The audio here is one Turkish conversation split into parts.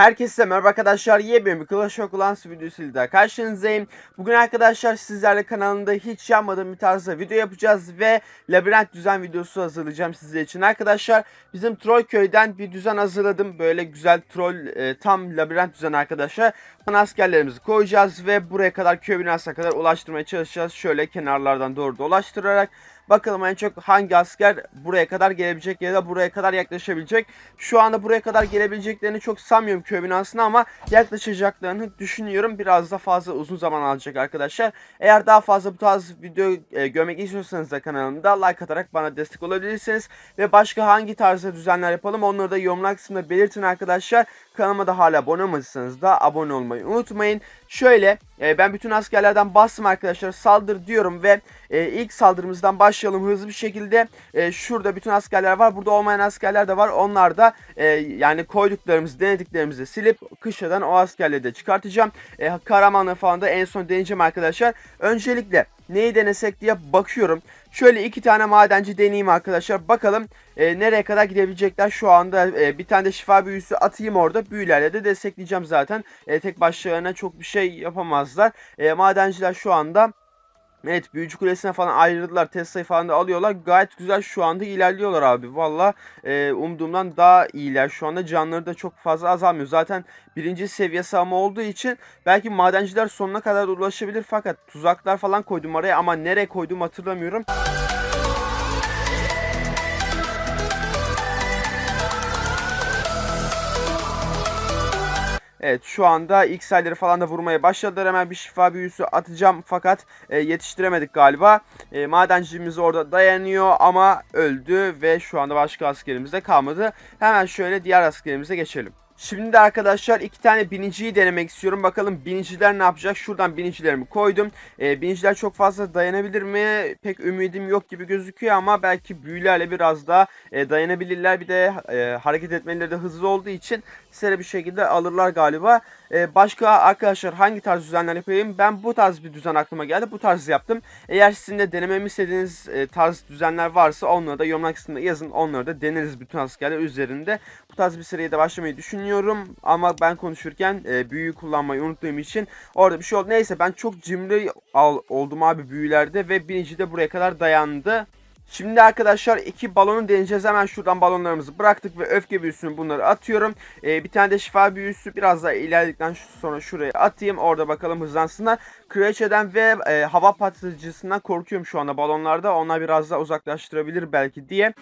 Herkese merhaba arkadaşlar. Yepyeni bir Clash of Clans videosuyla daha karşınızdayım. Bugün arkadaşlar sizlerle kanalımda hiç yapmadığım bir tarzda video yapacağız ve labirent düzen videosu hazırlayacağım sizler için. Arkadaşlar bizim troll köyden bir düzen hazırladım. Böyle güzel troll e, tam labirent düzen arkadaşlar. Buna askerlerimizi koyacağız ve buraya kadar köy binasına kadar ulaştırmaya çalışacağız. Şöyle kenarlardan doğru dolaştırarak. Bakalım en çok hangi asker buraya kadar gelebilecek ya da buraya kadar yaklaşabilecek. Şu anda buraya kadar gelebileceklerini çok sanmıyorum köy binasına ama yaklaşacaklarını düşünüyorum. Biraz da fazla uzun zaman alacak arkadaşlar. Eğer daha fazla bu tarz video e, görmek istiyorsanız da kanalımda like atarak bana destek olabilirsiniz. Ve başka hangi tarzda düzenler yapalım onları da yorumlar kısmında belirtin arkadaşlar. Kanalıma da hala abone olmadıysanız da abone olmayı unutmayın. Şöyle e, ben bütün askerlerden bastım arkadaşlar saldır diyorum ve e, ilk saldırımızdan başlayalım hızlı bir şekilde. E, şurada bütün askerler var burada olmayan askerler de var. Onlar da e, yani koyduklarımızı denediklerimizi silip kışladan o askerleri de çıkartacağım. E, kahramanlığı falan da en son deneyeceğim arkadaşlar. Öncelikle neyi denesek diye bakıyorum. Şöyle iki tane madenci deneyeyim arkadaşlar. Bakalım e, nereye kadar gidebilecekler. Şu anda e, bir tane de şifa büyüsü atayım orada. Büyülerle de destekleyeceğim zaten. E, tek başlarına çok bir şey yapamazlar. E, madenciler şu anda Evet büyücü kulesine falan ayrıldılar. Tesla'yı falan da alıyorlar. Gayet güzel şu anda ilerliyorlar abi. Valla e, umduğumdan daha iyiler. Şu anda canları da çok fazla azalmıyor. Zaten birinci seviye savunma olduğu için belki madenciler sonuna kadar ulaşabilir. Fakat tuzaklar falan koydum oraya ama nereye koydum hatırlamıyorum. Evet şu anda ilk sayıları falan da vurmaya başladılar. Hemen bir şifa büyüsü atacağım fakat e, yetiştiremedik galiba. E, madencimiz orada dayanıyor ama öldü ve şu anda başka askerimiz de kalmadı. Hemen şöyle diğer askerimize geçelim. Şimdi de arkadaşlar iki tane biniciyi denemek istiyorum. Bakalım biniciler ne yapacak? Şuradan binicilerimi koydum. E, biniciler çok fazla dayanabilir mi? Pek ümidim yok gibi gözüküyor ama belki büyülerle biraz daha e, dayanabilirler. Bir de e, hareket etmeleri de hızlı olduğu için seri bir şekilde alırlar galiba. E, başka arkadaşlar hangi tarz düzenler yapayım? Ben bu tarz bir düzen aklıma geldi. Bu tarz yaptım. Eğer sizin de denememi istediğiniz e, tarz düzenler varsa onları da yorumlar kısmında yazın. Onları da deneriz bütün askerler üzerinde. Bu tarz bir seriye de başlamayı düşünüyorum. Ama ben konuşurken e, büyüyü kullanmayı unuttuğum için orada bir şey oldu. Neyse ben çok cimri al, oldum abi büyülerde ve birinci de buraya kadar dayandı. Şimdi arkadaşlar iki balonu deneyeceğiz. Hemen şuradan balonlarımızı bıraktık ve öfke büyüsünü bunları atıyorum. Ee, bir tane de şifa büyüsü biraz daha ilerledikten sonra şuraya atayım. Orada bakalım hızlansınlar. Kraliçeden ve e, hava patlatıcısından korkuyorum şu anda balonlarda. Onlar biraz daha uzaklaştırabilir belki diye.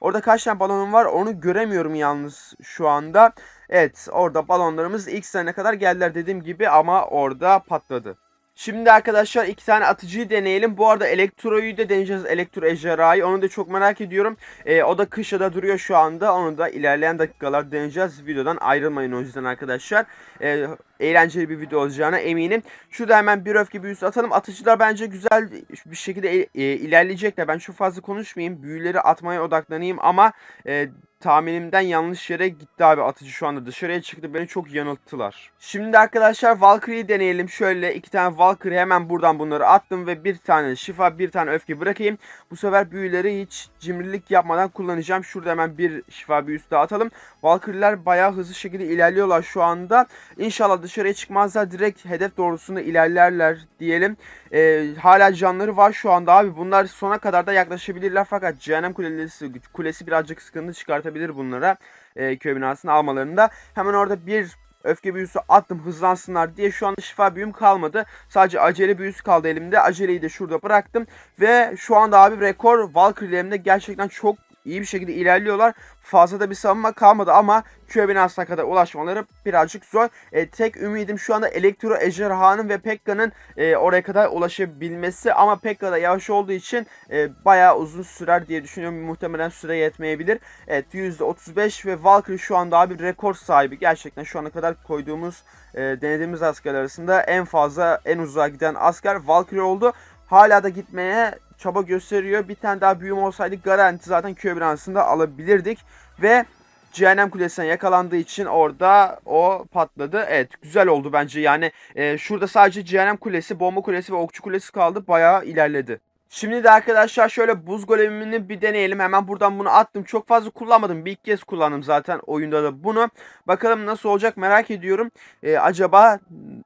Orada kaç tane balonum var onu göremiyorum yalnız şu anda. Evet orada balonlarımız ilk sene kadar geldiler dediğim gibi ama orada patladı. Şimdi arkadaşlar iki tane atıcıyı deneyelim. Bu arada elektroyu da deneyeceğiz. Elektro ejderhayı. Onu da çok merak ediyorum. Ee, o da kışada duruyor şu anda. Onu da ilerleyen dakikalar deneyeceğiz. Videodan ayrılmayın o yüzden arkadaşlar. Ee, eğlenceli bir video olacağına eminim. Şurada hemen bir öfke büyüsü atalım. Atıcılar bence güzel bir şekilde e, e, ilerleyecekler. Ben çok fazla konuşmayayım. Büyüleri atmaya odaklanayım ama e, tahminimden yanlış yere gitti abi atıcı şu anda dışarıya çıktı beni çok yanılttılar. Şimdi arkadaşlar Valkyrie'yi deneyelim şöyle iki tane Valkyrie hemen buradan bunları attım ve bir tane şifa bir tane öfke bırakayım. Bu sefer büyüleri hiç cimrilik yapmadan kullanacağım. Şurada hemen bir şifa büyüsü daha atalım. Valkyrie'ler bayağı hızlı şekilde ilerliyorlar şu anda. İnşallah dışarıya çıkmazlar direkt hedef doğrultusunda ilerlerler diyelim. Ee, hala canları var şu anda abi bunlar sona kadar da yaklaşabilirler fakat cehennem kulesi, kulesi birazcık sıkıntı çıkartabilir bunlara e, köy binasını almalarında. Hemen orada bir öfke büyüsü attım hızlansınlar diye şu anda şifa büyüm kalmadı. Sadece acele büyüsü kaldı elimde. Aceleyi de şurada bıraktım. Ve şu anda abi rekor Valkyrie'lerimde gerçekten çok iyi bir şekilde ilerliyorlar. Fazla da bir savunma kalmadı ama köy binasına kadar ulaşmaları birazcık zor. E, tek ümidim şu anda Elektro Ejderha'nın ve Pekka'nın e, oraya kadar ulaşabilmesi ama Pekka da yavaş olduğu için e, bayağı uzun sürer diye düşünüyorum. Muhtemelen süre yetmeyebilir. Evet %35 ve Valkyrie şu anda abi rekor sahibi. Gerçekten şu ana kadar koyduğumuz, e, denediğimiz askerler arasında en fazla, en uzağa giden asker Valkyrie oldu. Hala da gitmeye çaba gösteriyor. Bir tane daha büyüm olsaydı garanti zaten köy binasında alabilirdik. Ve Cehennem Kulesi'ne yakalandığı için orada o patladı. Evet güzel oldu bence yani e, şurada sadece Cehennem Kulesi, Bomba Kulesi ve Okçu Kulesi kaldı. Bayağı ilerledi. Şimdi de arkadaşlar şöyle buz golemini bir deneyelim. Hemen buradan bunu attım. Çok fazla kullanmadım. Bir iki kez kullandım zaten oyunda da bunu. Bakalım nasıl olacak merak ediyorum. Ee, acaba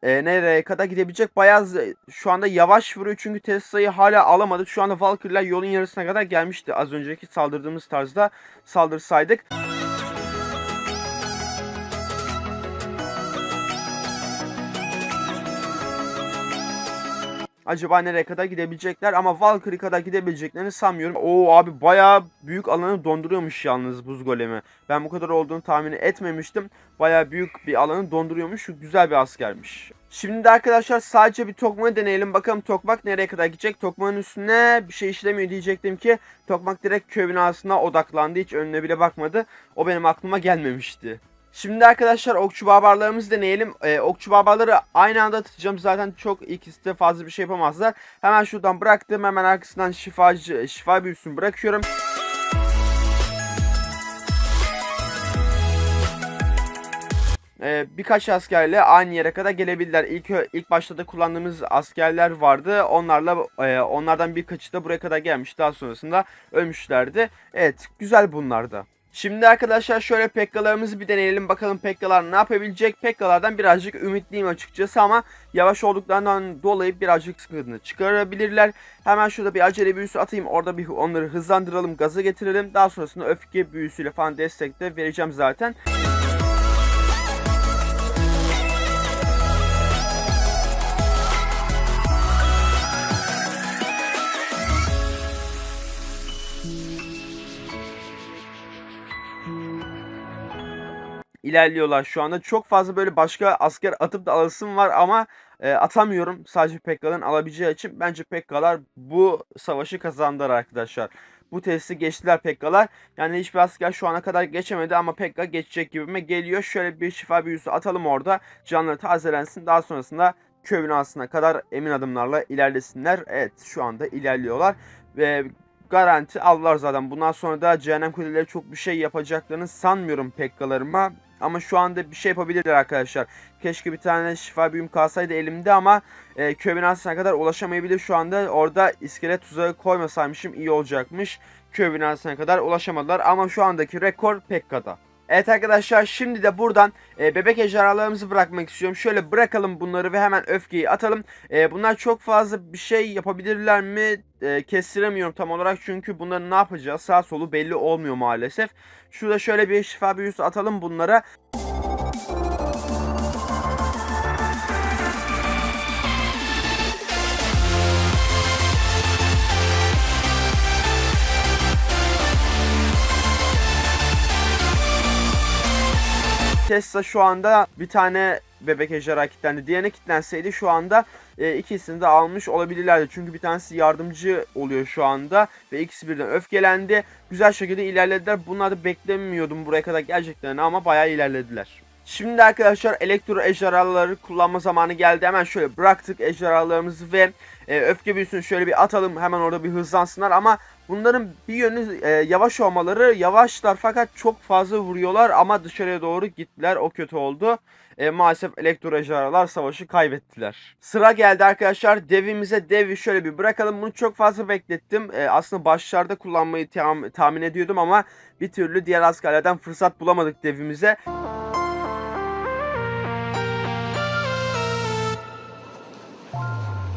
e, nereye kadar gidebilecek? Bayağı şu anda yavaş vuruyor çünkü Tesla'yı hala alamadık. Şu anda Valkyrie'ler yolun yarısına kadar gelmişti. Az önceki saldırdığımız tarzda saldırsaydık. Acaba nereye kadar gidebilecekler ama Valkyrie kadar gidebileceklerini sanmıyorum. Oo abi bayağı büyük alanı donduruyormuş yalnız buz golemi. Ben bu kadar olduğunu tahmin etmemiştim. Bayağı büyük bir alanı donduruyormuş. Güzel bir askermiş. Şimdi de arkadaşlar sadece bir tokmağı deneyelim. Bakalım tokmak nereye kadar gidecek. Tokmağın üstüne bir şey işlemiyor diyecektim ki. Tokmak direkt köy binasına odaklandı. Hiç önüne bile bakmadı. O benim aklıma gelmemişti. Şimdi arkadaşlar okçu barbarlarımızı deneyelim. Ee, okçu barbarları aynı anda atacağım. Zaten çok ikisi de fazla bir şey yapamazlar. Hemen şuradan bıraktım. Hemen arkasından şifacı, şifa büyüsünü bırakıyorum. Ee, birkaç askerle aynı yere kadar gelebilirler. İlk ilk başta da kullandığımız askerler vardı. Onlarla e, onlardan birkaçı da buraya kadar gelmiş. Daha sonrasında ölmüşlerdi. Evet, güzel bunlar da. Şimdi arkadaşlar şöyle pekkalarımızı bir deneyelim. Bakalım pekkalar ne yapabilecek? Pekkalardan birazcık ümitliyim açıkçası ama yavaş olduklarından dolayı birazcık sıkıntı çıkarabilirler. Hemen şurada bir acele büyüsü atayım. Orada bir onları hızlandıralım, gaza getirelim. Daha sonrasında öfke büyüsüyle falan destek de vereceğim zaten. İlerliyorlar şu anda. Çok fazla böyle başka asker atıp da alasım var ama e, atamıyorum. Sadece Pekka'nın alabileceği için bence Pekka'lar bu savaşı kazandılar arkadaşlar. Bu testi geçtiler Pekka'lar. Yani hiçbir asker şu ana kadar geçemedi ama Pekka geçecek gibime geliyor. Şöyle bir şifa büyüsü atalım orada. Canları tazelensin. Daha sonrasında köy binasına kadar emin adımlarla ilerlesinler. Evet şu anda ilerliyorlar. Ve garanti aldılar zaten. Bundan sonra da cehennem kuleleri çok bir şey yapacaklarını sanmıyorum Pekka'larıma. Ama şu anda bir şey yapabilirler arkadaşlar. Keşke bir tane şifa büyüm kalsaydı elimde ama e, köy kadar ulaşamayabilir şu anda. Orada iskelet tuzağı koymasaymışım iyi olacakmış. Köy binasına kadar ulaşamadılar ama şu andaki rekor Pekka'da. Evet arkadaşlar şimdi de buradan e, bebek ejderhalarımızı bırakmak istiyorum. Şöyle bırakalım bunları ve hemen öfkeyi atalım. E, bunlar çok fazla bir şey yapabilirler mi e, kestiremiyorum tam olarak. Çünkü bunların ne yapacağız sağ solu belli olmuyor maalesef. Şurada şöyle bir şifa büyüsü atalım bunlara. Tesla şu anda bir tane bebek ejderha kilitlendi. Diğerine kilitlenseydi şu anda e, ikisini de almış olabilirlerdi. Çünkü bir tanesi yardımcı oluyor şu anda ve ikisi birden öfkelendi. Güzel şekilde ilerlediler. Bunlar da beklemiyordum buraya kadar gerçekten ama bayağı ilerlediler. Şimdi arkadaşlar elektro ejderhaları kullanma zamanı geldi. Hemen şöyle bıraktık ejderhalarımızı ve e, öfke büyüsünü şöyle bir atalım. Hemen orada bir hızlansınlar ama bunların bir yönü e, yavaş olmaları. Yavaşlar fakat çok fazla vuruyorlar ama dışarıya doğru gittiler. O kötü oldu. E, maalesef elektro ejderhalar savaşı kaybettiler. Sıra geldi arkadaşlar. Devimize devi şöyle bir bırakalım. Bunu çok fazla beklettim. E, aslında başlarda kullanmayı tahmin ediyordum ama bir türlü diğer askerlerden fırsat bulamadık devimize.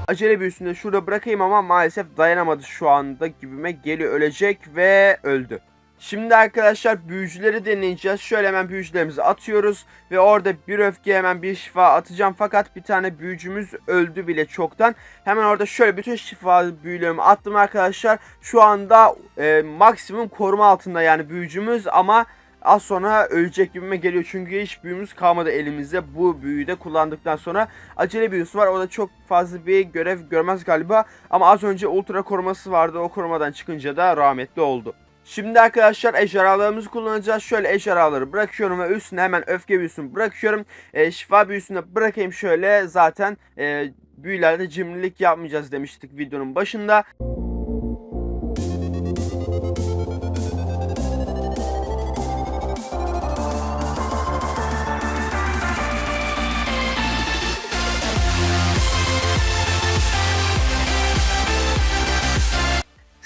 Acele büyüsünü şurada bırakayım ama maalesef dayanamadı şu anda gibime geliyor ölecek ve öldü. Şimdi arkadaşlar büyücüleri deneyeceğiz. Şöyle hemen büyücülerimizi atıyoruz. Ve orada bir öfke hemen bir şifa atacağım. Fakat bir tane büyücümüz öldü bile çoktan. Hemen orada şöyle bütün şifa büyülerimi attım arkadaşlar. Şu anda e, maksimum koruma altında yani büyücümüz ama az sonra ölecek gibime geliyor. Çünkü hiç büyümüz kalmadı elimizde. Bu büyüyü de kullandıktan sonra acele büyüsü var. O da çok fazla bir görev görmez galiba. Ama az önce ultra koruması vardı. O korumadan çıkınca da rahmetli oldu. Şimdi arkadaşlar ejderhalarımızı kullanacağız. Şöyle ejderhaları bırakıyorum ve üstüne hemen öfke büyüsünü bırakıyorum. E, şifa büyüsünü bırakayım şöyle. Zaten e, büyülerde cimrilik yapmayacağız demiştik videonun başında.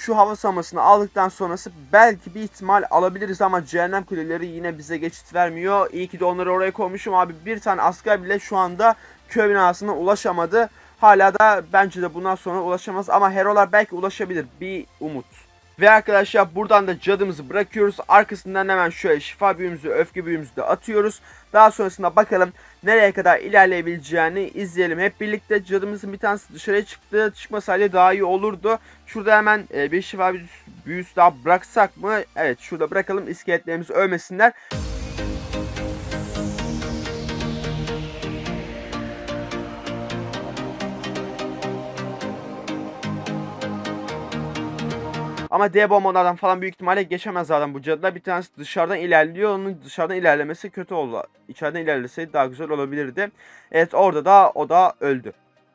Şu hava savunmasını aldıktan sonrası belki bir ihtimal alabiliriz ama cehennem kuleleri yine bize geçit vermiyor. İyi ki de onları oraya koymuşum abi. Bir tane asker bile şu anda köy binasına ulaşamadı. Hala da bence de bundan sonra ulaşamaz ama herolar belki ulaşabilir. Bir umut. Ve arkadaşlar buradan da cadımızı bırakıyoruz. Arkasından hemen şöyle şifa büyümüzü, öfke büyümüzü de atıyoruz. Daha sonrasında bakalım nereye kadar ilerleyebileceğini izleyelim. Hep birlikte cadımızın bir tanesi dışarıya çıktı. Çıkmasaydı daha iyi olurdu. Şurada hemen e, bir şifa büyüsü, daha bıraksak mı? Evet şurada bırakalım iskeletlerimiz ölmesinler. Ama D bombalardan falan büyük ihtimalle geçemez zaten bu cadılar. Bir tanesi dışarıdan ilerliyor. Onun dışarıdan ilerlemesi kötü oldu. İçeriden ilerleseydi daha güzel olabilirdi. Evet orada da o da öldü.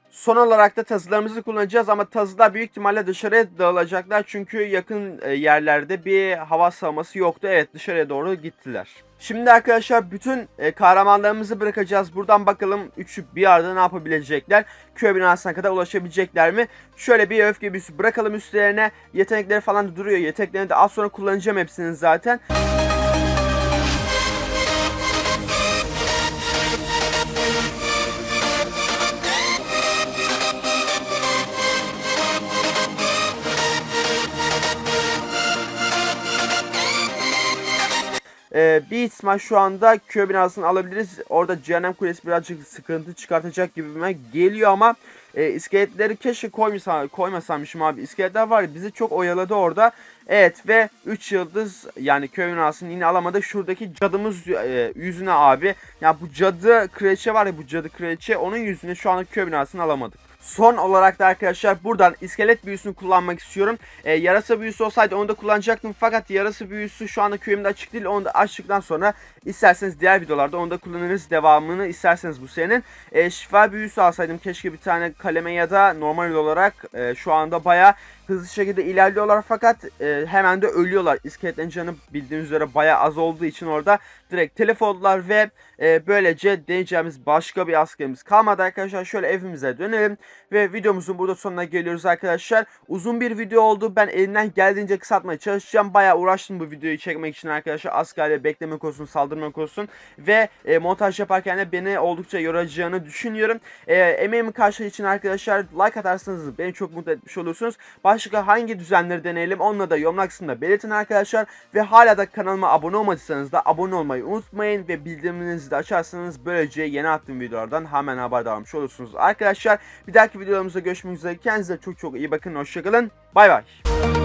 Son olarak da tazılarımızı kullanacağız ama tazılar büyük ihtimalle dışarıya dağılacaklar. Çünkü yakın e, yerlerde bir hava savunması yoktu. Evet dışarıya doğru gittiler. Şimdi arkadaşlar bütün e, kahramanlarımızı bırakacağız. Buradan bakalım üçü bir arada ne yapabilecekler. Köy binasına kadar ulaşabilecekler mi? Şöyle bir öfke büyüsü bırakalım üstlerine. Yetenekleri falan duruyor. Yeteneklerini de az sonra kullanacağım hepsinin zaten. Ee, bir ihtimal şu anda köy binasını alabiliriz. Orada Cehennem Kulesi birazcık sıkıntı çıkartacak gibime geliyor ama e, iskeletleri keşke koymasam, koymasaymışım abi. İskeletler var ya bizi çok oyaladı orada. Evet ve 3 yıldız yani köy binasını yine alamadık. Şuradaki cadımız e, yüzüne abi. Ya bu cadı kraliçe var ya bu cadı kraliçe onun yüzüne şu anda köy binasını alamadık. Son olarak da arkadaşlar buradan iskelet büyüsünü kullanmak istiyorum. Ee, yarasa büyüsü olsaydı onu da kullanacaktım. Fakat yarasa büyüsü şu anda köyümde açık değil. Onu da açtıktan sonra isterseniz diğer videolarda onu da kullanırız. Devamını isterseniz bu senin. Ee, şifa büyüsü alsaydım keşke bir tane kaleme ya da normal olarak e, şu anda baya hızlı şekilde ilerliyorlar fakat e, hemen de ölüyorlar. İskeletlerin canı bildiğiniz üzere baya az olduğu için orada direkt telef oldular ve e, böylece deneyeceğimiz başka bir askerimiz kalmadı arkadaşlar. Şöyle evimize dönelim ve videomuzun burada sonuna geliyoruz arkadaşlar. Uzun bir video oldu. Ben elimden geldiğince kısaltmaya çalışacağım. Baya uğraştım bu videoyu çekmek için arkadaşlar. Askerle beklemek olsun, saldırmak olsun ve e, montaj yaparken de beni oldukça yoracağını düşünüyorum. E, emeğimin karşılığı için arkadaşlar like atarsanız beni çok mutlu etmiş olursunuz. Başka hangi düzenleri deneyelim onunla da yorumlar kısmında belirtin arkadaşlar. Ve hala da kanalıma abone olmadıysanız da abone olmayı unutmayın ve bildirimlerinizi de açarsanız böylece yeni attığım videolardan hemen haberdar olmuş olursunuz. Arkadaşlar bir dahaki videolarımızda görüşmek üzere. Kendinize çok çok iyi bakın. Hoşçakalın. Bay bay.